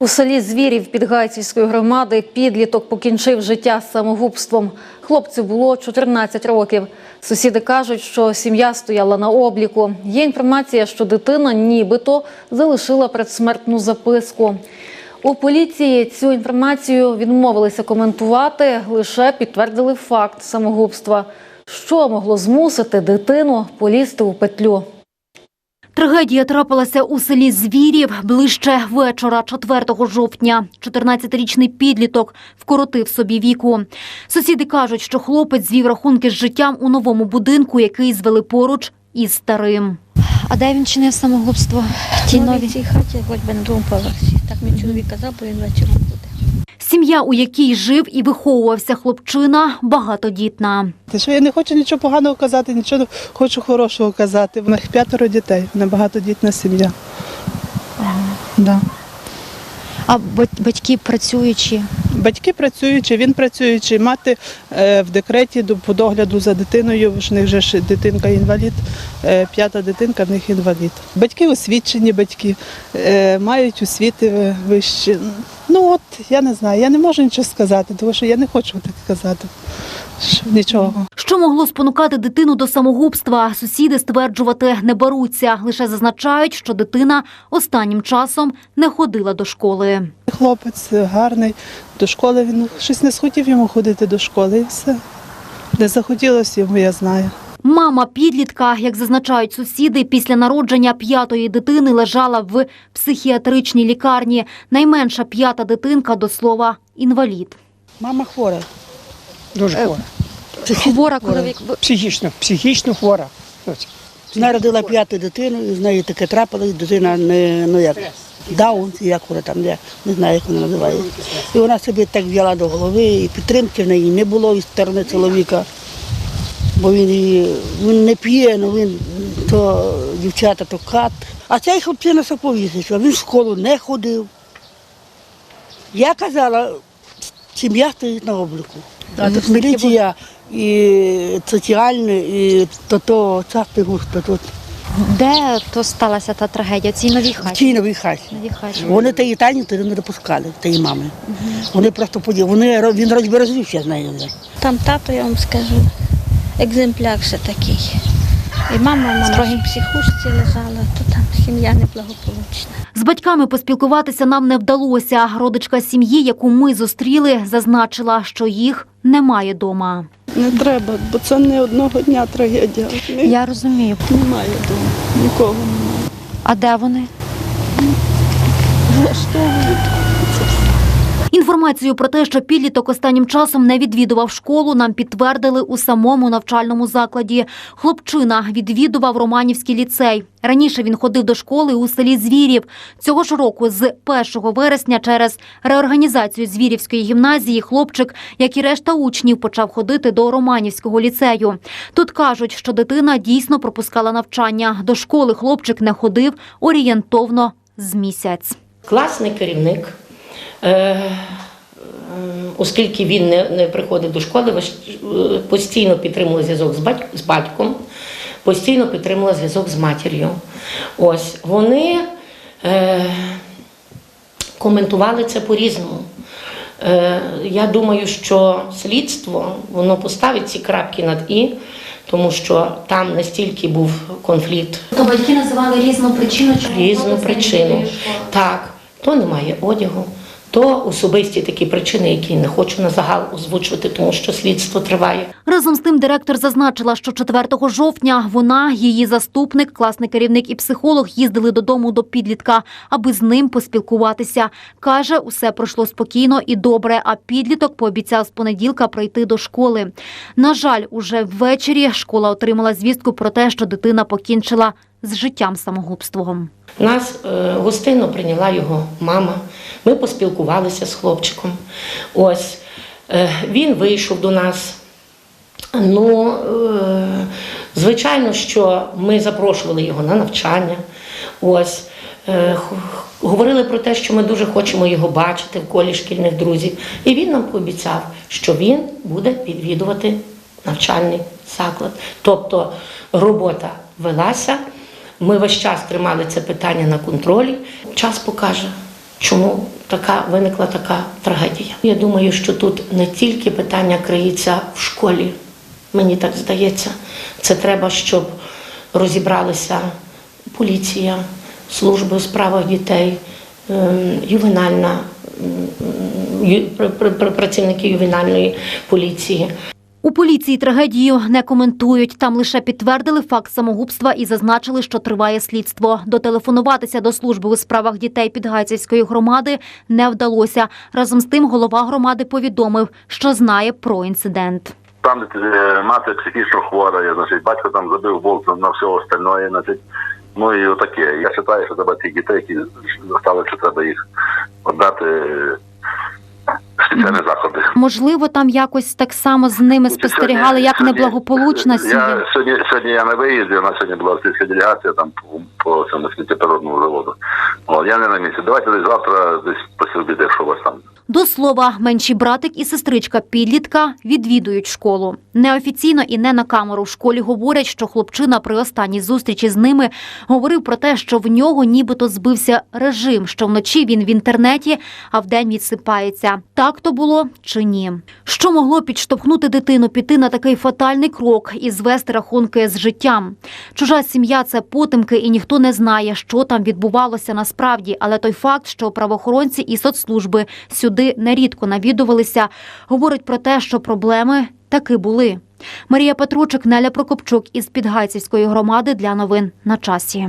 У селі Звірів Підгайцівської громади підліток покінчив життя самогубством. Хлопцю було 14 років. Сусіди кажуть, що сім'я стояла на обліку. Є інформація, що дитина нібито залишила предсмертну записку. У поліції цю інформацію відмовилися коментувати, лише підтвердили факт самогубства. Що могло змусити дитину полізти у петлю? Трагедія трапилася у селі Звірів ближче вечора 4 жовтня. 14-річний підліток вкоротив собі віку. Сусіди кажуть, що хлопець звів рахунки з життям у новому будинку, який звели поруч із старим. А де він чинив самогубство? В тій Ну, новій? в цій хаті, хоч би на другому поверсі. Так мій чоловік казав, бо він вечором. Сім'я, у якій жив і виховувався хлопчина, багатодітна. Те, що я не хочу нічого поганого казати, нічого хочу хорошого казати. В них п'ятеро дітей, вона багатодітна сім'я. Да. А батьки працюючі. Батьки працюючи, він працюючи, мати е, в декреті по догляду за дитиною, в них же ж дитинка інвалід, е, п'ята дитинка в них інвалід. Батьки освічені батьки, е, мають освіти вищі. Ну от я не знаю, я не можу нічого сказати, тому що я не хочу так казати. Нічого. Що могло спонукати дитину до самогубства? Сусіди стверджувати не беруться. Лише зазначають, що дитина останнім часом не ходила до школи. Хлопець гарний, до школи він щось не схотів йому ходити до школи і все. Не захотілося йому, я знаю. Мама підлітка, як зазначають сусіди, після народження п'ятої дитини лежала в психіатричній лікарні. Найменша п'ята дитинка, до слова, інвалід. Мама хвора. Дуже хвора. Хвора коровік. Психічно, психічно хвора. Вона родила п'яту дитину, і з нею таке трапилось, дитина не ну як даун, як вона там, я не знаю, як вона називається. І вона собі так взяла до голови, і підтримки в неї не було із сторони чоловіка. Бо він, її- він не п'є, ну він то дівчата, то кат. А цей хлопчина повісився, він в школу не ходив. Я казала, сім'я стоїть на обліку. А тут міліція і соціальне, і то, то часто густо тут. Де то сталася та трагедія? Цій новій В хаті. цій новій хаті. Новій хаті. Вони тієї Тані туди не допускали, тієї мами. Вони просто поді... вони він розбі- з нею. Там тато, я вам скажу, екземпляр ще такий. І мама, мама Строгий. психушці лежала, то там сім'я неблагополучна. З батьками поспілкуватися нам не вдалося. Родичка сім'ї, яку ми зустріли, зазначила, що їх немає дома. Не треба, бо це не одного дня трагедія. розумієте? Я розумію. Немає вдома, нікого немає. А де вони? Влаштовують. Інформацію про те, що підліток останнім часом не відвідував школу, нам підтвердили у самому навчальному закладі. Хлопчина відвідував Романівський ліцей. Раніше він ходив до школи у селі Звірів. Цього ж року, з 1 вересня, через реорганізацію Звірівської гімназії, хлопчик, як і решта учнів, почав ходити до Романівського ліцею. Тут кажуть, що дитина дійсно пропускала навчання. До школи хлопчик не ходив орієнтовно з місяць. Класний керівник, оскільки він не, не приходив до школи, е, постійно підтримував зв'язок з, батьк, з батьком, постійно підтримував зв'язок з матір'ю. Ось вони е, коментували це по-різному. Е, я думаю, що слідство воно поставить ці крапки над і, тому що там настільки був конфлікт То батьки називали різну причину, чому різну причину. Так, то немає одягу, то особисті такі причини, які не хочу на загал озвучувати, тому що слідство триває. Разом з тим директор зазначила, що 4 жовтня вона, її заступник, класний керівник і психолог їздили додому до підлітка, аби з ним поспілкуватися. Каже, усе пройшло спокійно і добре. А підліток пообіцяв з понеділка прийти до школи. На жаль, уже ввечері школа отримала звістку про те, що дитина покінчила з життям самогубством. Нас е, гостинно прийняла його мама. Ми поспілкувалися з хлопчиком. Ось е, він вийшов до нас. Ну, е, звичайно, що ми запрошували його на навчання. Ось е, говорили про те, що ми дуже хочемо його бачити в колі шкільних друзів. І він нам пообіцяв, що він буде відвідувати навчальний заклад. Тобто робота велася. Ми весь час тримали це питання на контролі. Час покаже, чому така виникла така трагедія. Я думаю, що тут не тільки питання криється в школі, мені так здається. Це треба, щоб розібралися поліція, служби у справах дітей, ем, ювенальна, працівники ювенальної поліції. У поліції трагедію не коментують. Там лише підтвердили факт самогубства і зазначили, що триває слідство. Дотелефонуватися до служби у справах дітей Підгайцівської громади не вдалося. Разом з тим голова громади повідомив, що знає про інцидент. Там е, мати психічно хвора, значить, батько там забив болт на все остальное, значить, ну і отаке. Я вважаю, що треба тих дітей, які стали, що треба їх віддати е, заходи. Можливо, там якось так само з ними спостерігали, як неблагополучна сім'я. Я сьогодні, сьогодні я на виїзді, у нас сьогодні була російська делегація там по, по цьому сміттєпроводному заводу. О, я не на місці. Давайте десь завтра десь після обіду, якщо у вас там. До слова, менший братик і сестричка підлітка відвідують школу. Неофіційно і не на камеру в школі говорять, що хлопчина при останній зустрічі з ними говорив про те, що в нього нібито збився режим, що вночі він в інтернеті, а вдень відсипається. Так то було чи ні? Що могло підштовхнути дитину піти на такий фатальний крок і звести рахунки з життям? Чужа сім'я це потемки, і ніхто не знає, що там відбувалося насправді. Але той факт, що правоохоронці і соцслужби сюди нерідко навідувалися, говорить про те, що проблеми таки були. Марія Петручик, Неля Прокопчук із Підгайцівської громади для новин на часі.